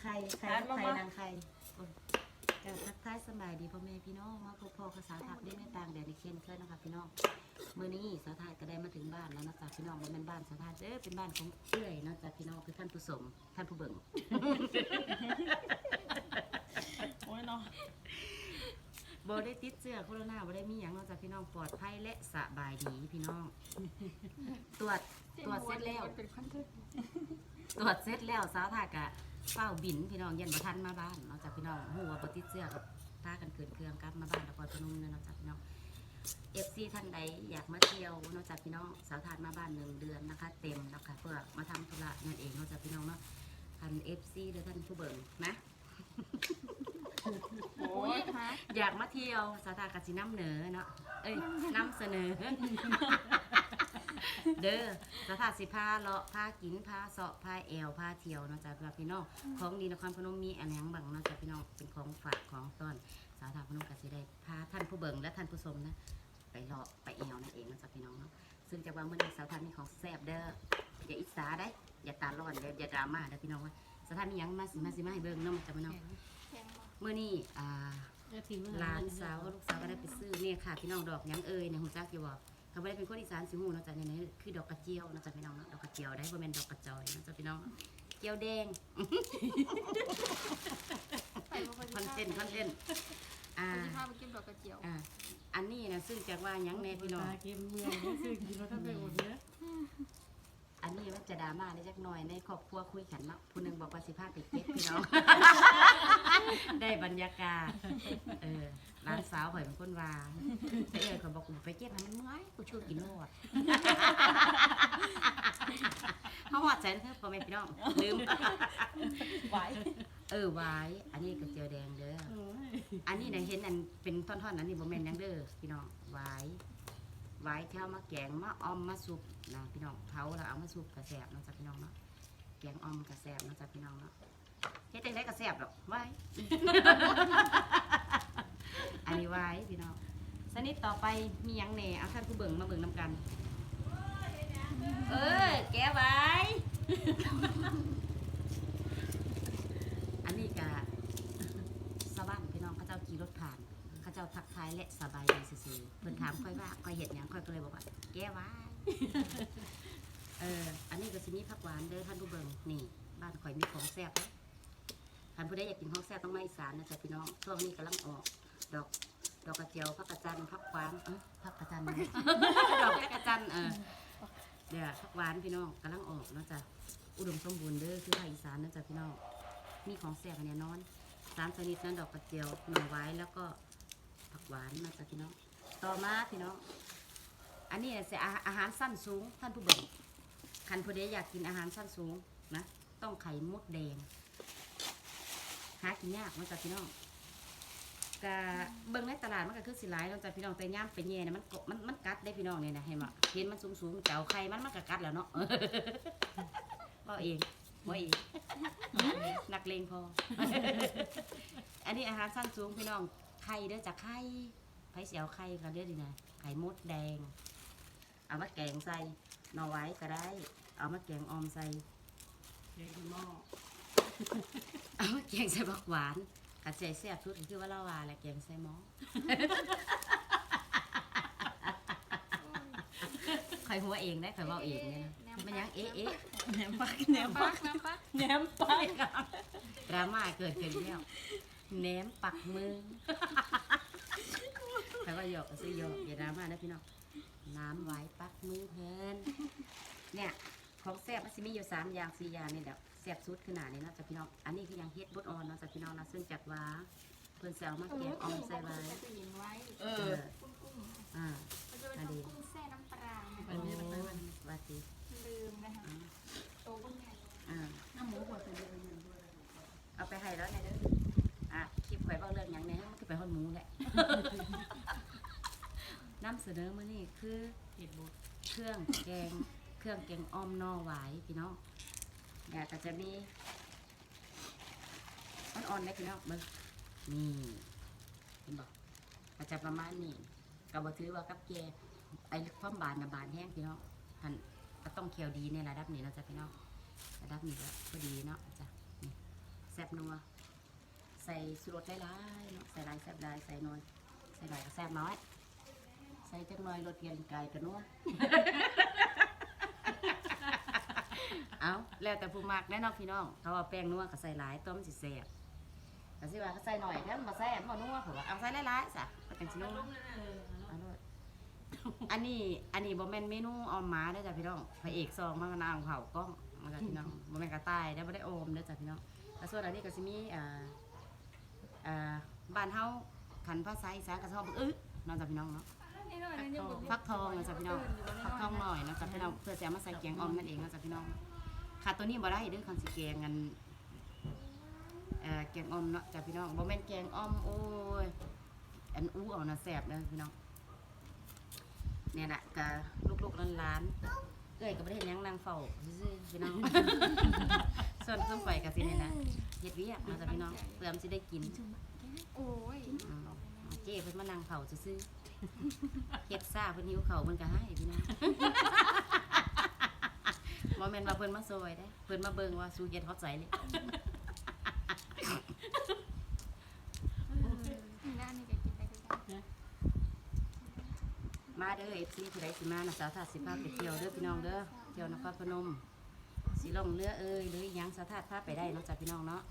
ไข่ไข่อ่านกับมาไข่มานางไข่โอ้ยกทักทายสบายดีพ่อแม่พี่น้องมาพบพ่อภาษาทักได้ในต่างแดนในเคนเคยนะคะพี่น้องมื้อนี้สาวทายก็ได้มาถึงบ้านแล้วนะจ๊ะพี่น้องบ่แมันเป็นบ้านสาวทายเด้อเป็นบ้านของเอื้อยนะจ๊ะพี่น้องคือท่านผู้ชมท่านผู้เบิ่งโอ้ยเนาะบ่ได้ติดเชื้อโคโรนาบ่ได้มีหยังนอกจากพี่น้องปลอดภัยและสบายดีพี่น้อง ตรวจตรวจเสร็จแล้วเป็นคอนเทนต์ตรวจเสร็จแล้วสาวทายกะ เฝ้าบินพี่น้องยันบ่ทันมาบ้านนอกจากพี่น้องฮู้ว่าบ่ติดเชื้อก็พากันเกินเครื่องกลับมาบ้านนครพนมเนยเนาะจากพี่น้อง FC ท่านใดอยากมาเที่ยวนอกจากพี่น้องสาวทานมาบ้านหนึ่งเดือนนะคะ เต็มนะคะเพื่อมาทำธุระนั่นเองนอกจากพี่น้องเนาะท่าน FC หรือท่านผู้เบิ่งนะโอ้ยฮะอยากมาเที่ยวสาธากสิน้ำเหนอเนาะเอ้ยน้ำเสนอ เด้อสาธาสิพาเลาะพากินพาเสาะพาแอวพาเที่ยวเนาะจ๊ะพี่น้องของดีนครพนมมีอันหยังบังเนาะจ๊ะพี่น้องเป็นของฝากของต้อนสาธาพนมกสิได้พาท่านผู้เบิ่งและท่านผู้ชมนะไปเลาะไปแอวนั่นเองเนาะจ๊ะพี่น้องเนาะซึ่งจากว่าเมื่อนี้สาวทานมีของแซ่บเด้ออย่าอิจฉาได้อย่าตาร้อนเด้ออย่าดราม่าเด้อพี่น้องว่าสาวทานมีหยังมาสิมาสิมาให้เบิ่งเนาะจ๊ะพี่น้องเมื่อนี้อ่าหลานสาวกับลูกสาวก็ได้ไปซื้อเนี่ยค่ะพี่น้องดอกหยังเอ่ยในหูจักอยู่บ่ เขาไม่ได้เป็นคนอีสานสิหูเนาะจ๊ะเนี่ยนี่คือดอกกระเจียวเนาะจ๊ะพี่น้องเนาะดอกกระเจียวได้บ่แม่นดอกกระจอยเนาะจ๊ะพี่น้องเจียวแดงคอนเทนต์คอนเทนต์อ่าคนที่พาไปกินดอกกระเจียวอ่าอันนี้นะซึ่งจากว่าหยังแน่พี่น้อง ตาเกมเมืองนี่ซื้อกินแล้วถ้าไปอดเนี้ย อันนี้มันจะดราม่าได้จักหน่อยในครอบครัวคุยกันเนาะผู้หนึงบอกว่าสิพาไปเก็บพี่น้อง ได้บรรยากาศเออร้านสาวข่อยเป็นคนวางแต่เอ๋ข่อยบอกกูไปเก็บให้มันเมื่อยกูช่วยกินโลดเขาหอดใจเถอะพ่อแม่พี่น้องลืม ไหวเออไว้ อันนี้กระเจียวแดงเด้อโอ้ยอันนี้นะเห็นอันเป็นท่อนๆนั้นนี่บ่แม่นหยังเด้อพี่น้องไว้ ไว้ที่เอามาแกงมาออมมาสุกนะพี่น้องเผาแล้วเอามาสุกกระแสบเนาะจ้ะพี่น้องเนาะแกงออมกระแสบเนาะจ้ะพี่น้องเนาะเฮ็ดจังได๋กระแสบดอกไว้ อันนี้ไว้พี่น้องสนิทต่อไปมีหยังแหน่เอาท่านผู้เบิ่งมาเบิ่งนํกัน เออแกไว้ อันนี้ก็สวรรค์พี่น้องเขาเจ้าขี่รถผ่าน เจ้าทักทายและสบายดีซื่อๆเพิ่นถามค่อยว่าค่อยเห็ดหยังค่อยก็เลยบอกว่าแกไว้เอออันนี้ก็สิมีผักหวานเด้อท่านผู้เบิ่งนี่ บ้านข่อยมีของแซ่บเด้อท่านผู้ใดอยากกินของแซ่บต้องมาอีสานนะจ๊ะพี่น้องช่วงนี้กำลังออก ดอกดอกกระเจียวผักกระจันผักหวานเอ้ยผักกระจัน ดอกกระจันเออเดี๋ยวผักหวานพี่น้องกำลังออกนะจ๊ะอุดมสมบูรณ์เด้อคือภาคอีสานนะจ๊ะพี่น้องมีของแซ่บอันเนี้ยนอนสามชนิดนั้นดอกกระเจียวหน่อไว้แล้วก็ ผักหวานนะจ๊ะพี่น้อง ต่อมาพี่น้อง อันนี้เสียอาหารสั้นสูงท่านผู้เบิ่งคันผู้ใดอยากกินอาหารสั้นสูงนะ ต้องไข่มดแดง หากินยากเนาจ๊ะพี่น้องกะเบิ่งในตลาดมันก็คือสิหลายเนาะจ๊ะพี่น้องแต่ย่ามไปแย่นะมันกมันมันกัดได้พี่น้องเนี่ยนะเห็นบ่เห็นมันสูงสูงๆเจ้าไข่มันมันก็กัดแล้วเนาะบ่เองบ่เองนักเลงพอ อันนี้อาหารสั้นสูงพี่น้อง ไข่เด้อจากไข่ไผเสียวไข่ก็เด้อดีนะไข่มดแดง เอามาแกงใส่หน่อไว้ก็ได้ เอามาแกงออมใส่เด็กหม้อเอาแกงใส่บักหวานกระเจเสียบชุดก็คือว่าเราว่าแหละแกงใส่หม้อใครหัวเองได้ใครเว่าเองเนี่ยนะมันยังเอ๊ะเอ๊ะแหนมปักแหนมปัปักกน้ำปักแหนมปักดราม่าเกิดขึ้นแล้ว แหนมปักมือใครว่าหยอกก็ซื้อหยอกอย่าดราม่านะพี่น้องน้ำไว้ปักมือเพิ่นเนี่ยของแซ่บมันสิมีอยู่สามอย่างสี่อย่างนี่แหละแซ่บสุดขนาดนี้เนาะจ้ะพี่น้องอันนี้คือยังเฮ็ดบดออนเนาะจ้ะพี่น้องนะซึ่งจากว่าเพิ่นแซวมาแกงออมใส่ไว้ นำเสนอมื้อนี้คือเห็ดบดเครื่องแกง เครื่องแกงอ้อมนอหวายพี่น้องเนี่ยก็จะมีอ่อนๆได้พี่น้องเบิ่งนี่เห็นบอกก็จะประมาณนี้ก็บ่ถือว่ากับแกไอ้ความบานนะบานแห้งพี่น้องหันก็ต้องเคี่ยวดีในระดับนี้เนาะจ้ะพี่น้องระดับนี้ก็พอดีเนาะจ้ะนี่แซ่บนัว ใส่สุรสได้หลายเนาะใส่หลายแซ่บหลายใส่น้อย ใส่หลายก็แซ่บน้อย ใส่จักหน่อยรสเกียนไก่กันนัว เอาแล้วแต่ผู้มักแน่นอนพี่น้องเขาว่าแป้งนัวก็ใส่หลายต้มสิแซ่บแต่สิว่าก็ใส่หน่อยแล้วมันมาแซ่บมันบ่นัวเผื่อว่าเอาใส่หลายๆซะก็จังสินัวเอาเลยอันนี้อันนี้บ่แม่นเมนูออมหมาเด้อจ้ะพี่น้องพระเอกซองมันก็นางเผากล้องมันก็พี่น้องบ่แม่นกระต่ายเด้อบ่ได้โอมเด้อจ้ะพี่น้องแล้วส่วนอันนี้ก็สิมีอ่า อ่าบ้านเฮาขันภาษาอีสานก็ชอบอึเนาะจ้ะพี่น้องเนาะนี่หน่อยนะยังบ่มีฟักทองนะจ๊ะพี่น้องฟักทองหน่อยนะจ๊ะพี่น้องเพื่อจะเอามาใส่แกงออมนั่นเองนะจ๊ะพี่น้องค่ะตัวนี้บ่ได้เด้อคันสิแกงกันเอ่อแกงออมเนาะจ้ะพี่น้องบ่แม่นแกงออมโอ้ยอันอู้เอานะแซ่บเด้อพี่น้องเนี่ยแหละกะลูกๆหลานๆเอ้ยก็บ่ได้เฮ็ดหยังนางเฝ้าซื่อๆพี่น้อง ส่วนส้มไฟก็สินี่นะเฮ็ดเวียกเนาะจ้ะพี่น้องเพื่อมนสิได้กินโอ้ยอืมเจ้เพิ่นมานั่งเผาซื่อๆเฮ็ดซ่าเพิ่นหิวเขาวเพิ่นก็ให้พี่น้องบ่แม่นว่าเพิ่นมาซอยเด้ เพิ่นมาเบิ่งว่าสู้เฮ็ดฮอดใสเลยนี่นะนี่ก็กินได้คือกันมาเด้อ FC ผู้ใดสิมานะสาวทาสสิพาไปเที่ยวเด้อพี่น้องเด้อเที่ยวนครพนม สิลงเรือเอ้ยหรือหยังสาวทาสพาไปได้เนาะจ้ะพี่น้องเนาะ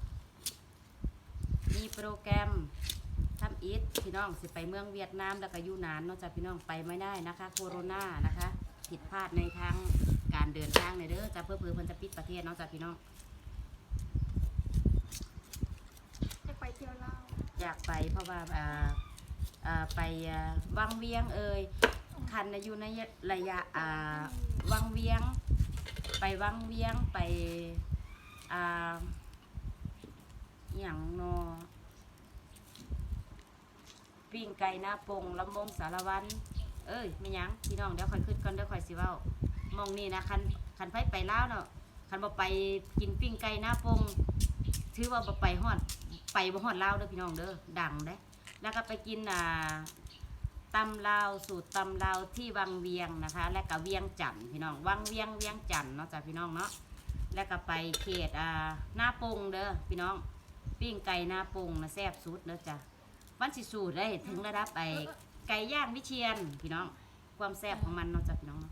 มีโปรแกรมทำอีทพี่น้องสิไปเมืองเวียดนามแล้วก็ยูนานเนาะจ้ะพี่น้องไปไม่ได้นะคะโคโรนานะคะ ผิดพลาดในทางการเดินทางในเด้อจะเพื่อเพื่อเพิ่นจะปิดประเทศเนาะจ้ะพี่น้องจะไปเที่ยวลาวอยากไปเพราะว่าอ่าอ่าไปอ่าวังเวียงเอ่ยคันน่ะอยู่ในระยะอ่าวังเวียง ไปวังเวียงไปอ่าอย่างเนอปิ้งไก่หน้าปงลำวงสารวัน เอ้ยไม่ยังพี่น้องเดี๋ยวคอยขึ้นก่อนเดี๋ยวคอยสิเว้ามองนี่นะคันคันไปไปลาวเนาะคันบ่ไปกินปิ้งไก่หน้าปงถือว่าบ่ไปฮอดไปบ่ฮอดลาวเด้อพี่น้องเด้อดังเด้แล้วก็ไปกินอ่า ตำลาวสูตรตำลาวที่วังเวียงนะคะ และก็เวียงจันทร์พี่น้องวังเวียงเวียงจันทร์เนาะจ้ะพี่น้องเนาะและก็ไปเขตอ่าหน้าปงเด้อพี่น้องปิ้งไก่หน้าปงนะแซ่บสุดเด้อจ้ะวันสิสูตรได้ถึงระดับไอไก่ย่างวิเชียนพี่น้องความแซ่บของมันเนาะจ้ะพี่น้องเนาะ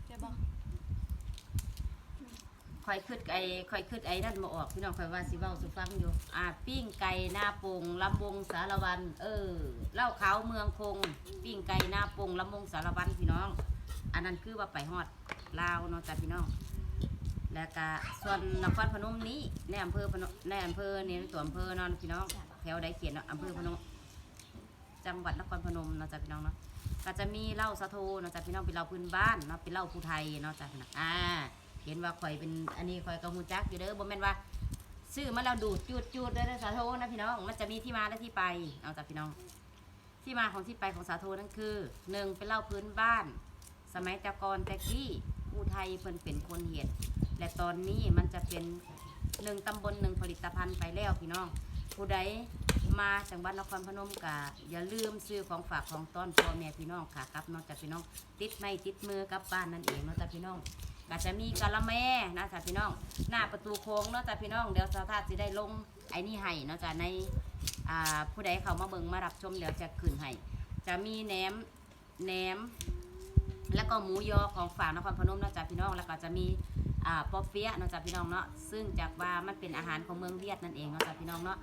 คอยคืดไอ้คอยคืดไอ้นั่นมาออกพี่น้องคอยว่าสิเว้าสุฟังอยู่ อ่าปิ้งไก่หน้าปงลำวงสารวัน เออเหล้าเขาเมืองคง ปิ้งไก่หน้าปงลำวงสารวันพี่น้อง อันนั้นคือว่าไปฮอดลาวเนาะจ้ะพี่น้อง แล้วก็ส่วนนครพนมนี้ในอำเภอพนมในอำเภอเนี่ยตัวอำเภอเนอนพี่น้องแถวใดเขียนเนาะอำเภอพนม จังหวัดนครพนมเนาะจ้ะพี่น้องเนาะก็จะมีเหล้าสะโทเนาะจ้ะพี่น้องเป็นเหล้าพื้นบ้านเนาะเป็นเหล้าภูไทยเนาะจ้ะพี่น้องอ่า เห็นว่าข่อยเป็นอันนี้ข่อยก็ฮู้จักอยู่เด้อบ่แม่นว่าซื้อมาแล้วดูดจูดจูดเด้อสาโทนะพี่น้องมันจะมีที่มาและที่ไปเอาจ้ะพี่น้อง ที่มาของที่ไปของสาโทนั่นคือหนึ่งเป็นเหล้าพื้นบ้าน สมัยต่ก่อนแต่กี้ผู้ไทยเพิ่นเป็นคนเฮ็ดและตอนนี้มันจะเป็นหนึ่งตำบลหนึ่งผลิตภัณฑ์ไปแล้วพี่น้อง ผู้ใดมาจังหวัดนครพนมกะอย่าลืมซื้อของฝากของต้อนพ่อแม่พี่น้องค่ะครับนอกจากพี่น้องติดไม้ติดมือกับบ้านนั่นเองนาะจ้ะพี่น้อง ก็จะมีกะละแม่นะจ้ะพี่น้อง หน้าประตูโค้งเนาะจ้ะพี่น้อง เดี๋ยวสาวทาสสิได้ลงไอ้นี่ให้เนาะจ้ะในอ่าผู้ใดเขามาเบิ่งมารับชมเดี๋ยวจะขึ้นให้ จะมีแหนมแหนม แล้วก็หมูยอของฝากนครพนมเนาะจ้ะพี่น้อง แล้วก็จะมีอ่าปอเปี๊ยะเนาะจ้ะพี่น้องเนาะ ซึ่งจากว่ามันเป็นอาหารของเมืองเวียดนั่นเองเนาะจ้ะพี่น้องเนาะ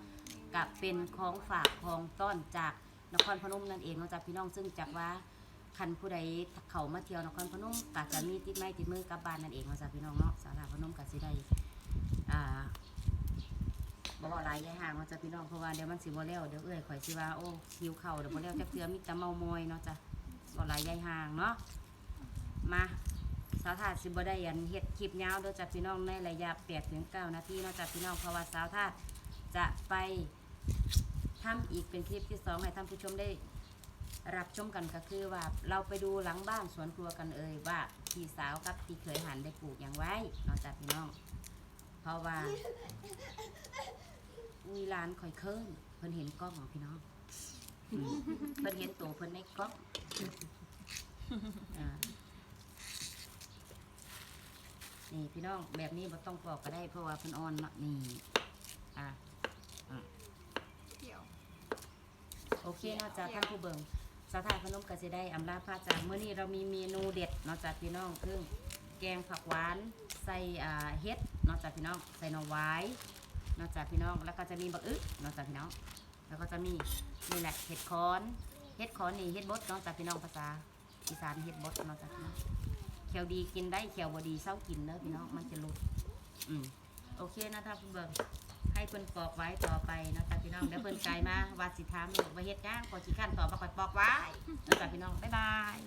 กับเป็นของฝากของต้อนจากนครพนมนั่นเองเนาะจ้ะพี่น้อง ซึ่งจากว่า คันผู้ใดเขามาเที่ยวนครพนมก็จะมีติดไม้ติดมือกลับบ้านนั่นเองเนาจ้ะพี่น้องเนาะสาวลาพนมก็สิได้อ่าบอกว่าหลายยายห่างเนาจ้ะพี่น้องเพราะว่าเดี๋ยวมันสิบ่แล้วเดี๋ยวเอ้ยข่อยสิว่าโอ้หิวเข่าเดี๋ยวบ่แล้วจักเทือมีแต่เมามอยเนาะจ้ะบ่หลายยายห่างเนาะมาสาวถาดสิบ่ได้ยันเฮ็ดคลิปยาวเด้อจ้ะพี่น้องในระยะ8ถึง9นาทีเนาะจ้ะพี่น้องเพราะว่าสาวถาจะไปทำอีกเป็นคลิปที่สองให้ท่านผู้ชมได้ รับชมกันก็คือว่าเราไปดูหลังบ้านสวนครัวกันเอ่ยว่าพี่สาวกับพี่เคยหันได้ปลูกอย่างไว้เนาะจ้ะพี่น้อง เพราะว่ามีร้านคอยเคิ่นเพิ่นเห็นกล้องของพี่น้องอืมเพิ่นเห็นตัวเพิ่นในกล้องอ่านี่พี่น้องแบบนี้บ่ต้องปอกก็ได้เพราะว่าเพิ่นอ่อนเนาะนี่อะเคเนาะจ้ะท่านผู้เบิ่ง สาวไทยพนมก็สิได้อำลาพระจากมื้อนี้เรามีเมนูเด็ดเนาะจ้ะพี่น้องคือแกงผักหวานใส่อ่าเฮ็ดเนาะจ้ะพี่น้องใส่หน่อไว้เนาะจ้ะพี่น้องแล้วก็จะมีบักอึเนาะจ้ะพี่น้อง แล้วก็จะมีนี่แหละเห็ดคอนเห็ดคอนนี่เห็ดบดเนาะจ้ะพี่น้องภาษาอีสานเห็ดบดเนาะจ้ะพี่น้องเขียวดีกินได้เขียวบดีเศร้ากินเด้อพี่น้องมันจะลุดอืมโอเคนะท่านผู้เบิ่ง ให้เพิ่นปอกไว้ต่อไปนะจ้ะพี่น้องเดี๋ยวเพิ่นไกลมาวาสิถามว่าเฮ็ดหยังขอขี้ข้นต่อมาขอยปอกไว้นะจ้ะพี่น้องบ๊ายบาย